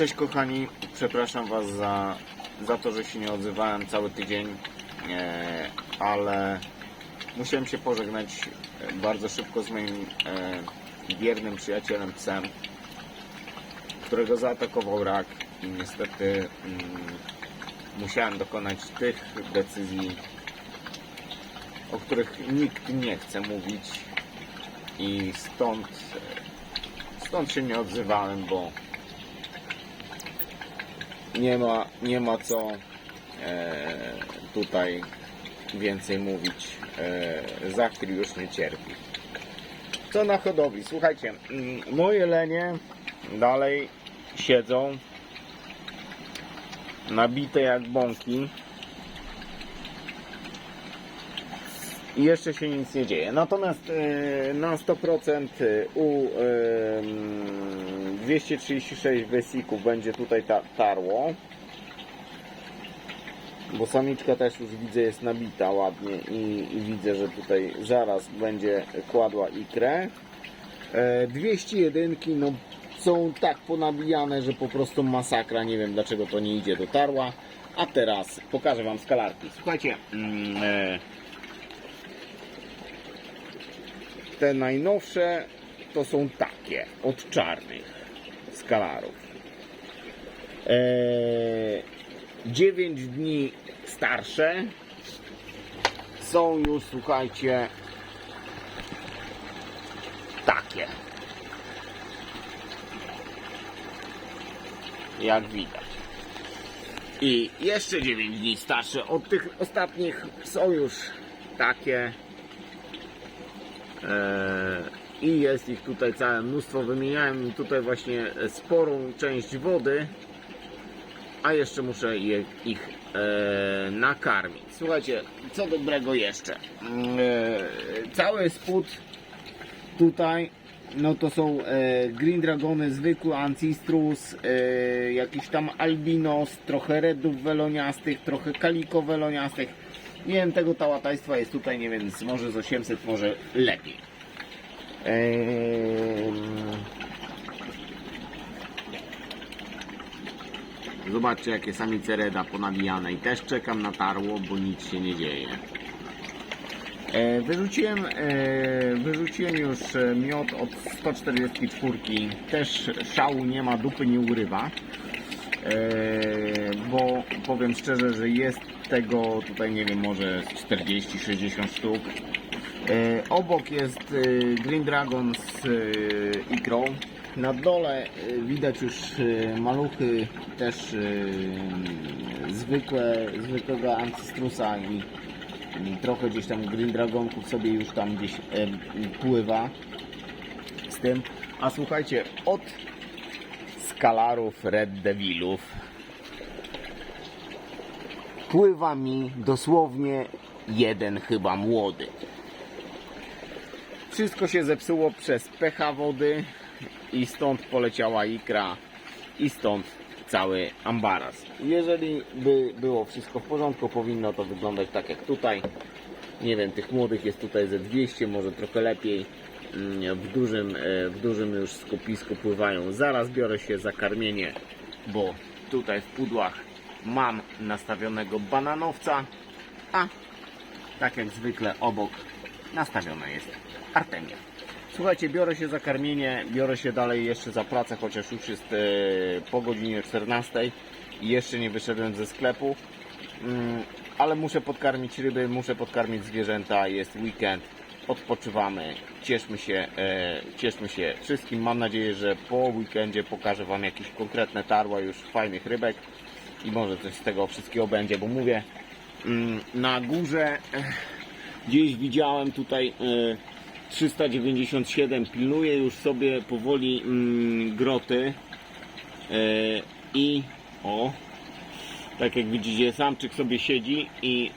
Cześć kochani, przepraszam Was za, za to, że się nie odzywałem cały tydzień, e, ale musiałem się pożegnać e, bardzo szybko z moim e, wiernym przyjacielem psem, którego zaatakował rak i niestety mm, musiałem dokonać tych decyzji, o których nikt nie chce mówić i stąd, stąd się nie odzywałem, bo nie ma, nie ma co e, tutaj więcej mówić. E, Zachwil już nie cierpi. Co na hodowli? Słuchajcie, mm, moje lenie dalej siedzą nabite jak bąki i jeszcze się nic nie dzieje. Natomiast e, na 100% u e, mm, 236 wysików będzie tutaj ta, tarło. Bo samiczka też już widzę jest nabita ładnie i, i widzę, że tutaj zaraz będzie kładła ikrę. E, 201 no są tak ponabijane, że po prostu masakra. Nie wiem dlaczego to nie idzie do tarła. A teraz pokażę Wam skalarki. Słuchajcie, mm, e, te najnowsze to są takie od czarnych skalarów. Eee, 9 dni starsze są już, słuchajcie, takie. Jak widać. I jeszcze 9 dni starsze od tych ostatnich są już takie. Eee, I jest ich tutaj całe mnóstwo. Wymieniałem tutaj właśnie sporą część wody, a jeszcze muszę je, ich e, nakarmić. Słuchajcie, co dobrego jeszcze? E, cały spód tutaj no to są e, Green Dragony, zwykły Ancistrus, e, jakiś tam Albinos, trochę Redów weloniastych, trochę Kaliko weloniastych. Nie wiem, tego tałatajstwa jest tutaj, nie wiem, może z 800, może lepiej. Ehm, Zobaczcie jakie samice Reda ponabijane i też czekam na tarło, bo nic się nie dzieje. E, Wyrzuciłem, e, wyrzuciłem już e, miod od 144. Też szału nie ma, dupy nie urywa. E, Bo powiem szczerze, że jest tego tutaj nie wiem, może z 40-60 sztuk. E, Obok jest e, Green Dragon z e, ikrą. Na dole e, widać już maluchy też zwykłe, zwykłego Ancistrusa i trochę gdzieś tam Green Dragonków sobie już tam gdzieś pływa z tym. A słuchajcie, od skalarów Red Devilów pływa mi dosłownie jeden chyba młody. Wszystko się zepsuło przez pecha wody i stąd poleciała ikra i stąd cały ambaras. Jeżeli by było wszystko w porządku, powinno to wyglądać tak jak tutaj. Nie wiem, tych młodych jest tutaj ze 200, może trochę lepiej. Mm, W dużym, e, w dużym już skupisku pływają. Zaraz biorę się za karmienie, bo tutaj w pudłach mam nastawionego bananowca, a tak jak zwykle obok nastawiona jest artemia. Słuchajcie, biorę się za karmienie, biorę się dalej jeszcze za pracę, chociaż już jest e, po godzinie 14 i jeszcze nie wyszedłem ze sklepu. Ale muszę podkarmić ryby, muszę podkarmić zwierzęta, jest weekend, odpoczywamy, cieszmy się, e, cieszmy się wszystkim. Mam nadzieję, że po weekendzie pokażę Wam jakieś konkretne tarła już fajnych rybek i może coś z tego wszystkiego będzie, bo mówię, mm, na górze e, gdzieś widziałem tutaj e, 397 pilnuje już sobie powoli mm, groty e, i o tak jak widzicie samczyk sobie siedzi i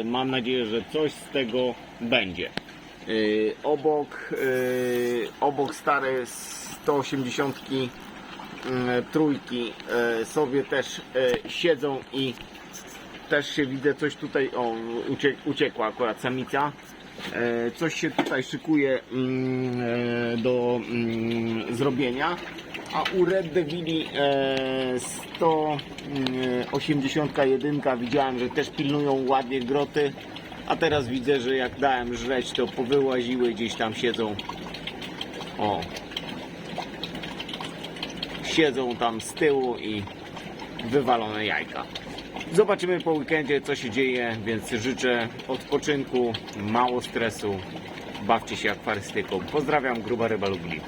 e, mam nadzieję, że coś z tego będzie e, obok e, obok stare 180 mm, trójki e, sobie też e, siedzą i też się widzę coś tutaj o ucie, uciekła akurat samica coś się tutaj szykuje mm, do mm, zrobienia. A u Red Devili e, 181 widziałem, że też pilnują ładnie groty. A teraz widzę, że jak dałem żreć, to powyłaziły, gdzieś tam siedzą. O. Siedzą tam z tyłu i wywalone jajka. Zobaczymy po weekendzie, co się dzieje, więc życzę odpoczynku, mało stresu. Bawcie się akwarystyką. Pozdrawiam, gruba ryba Lublin.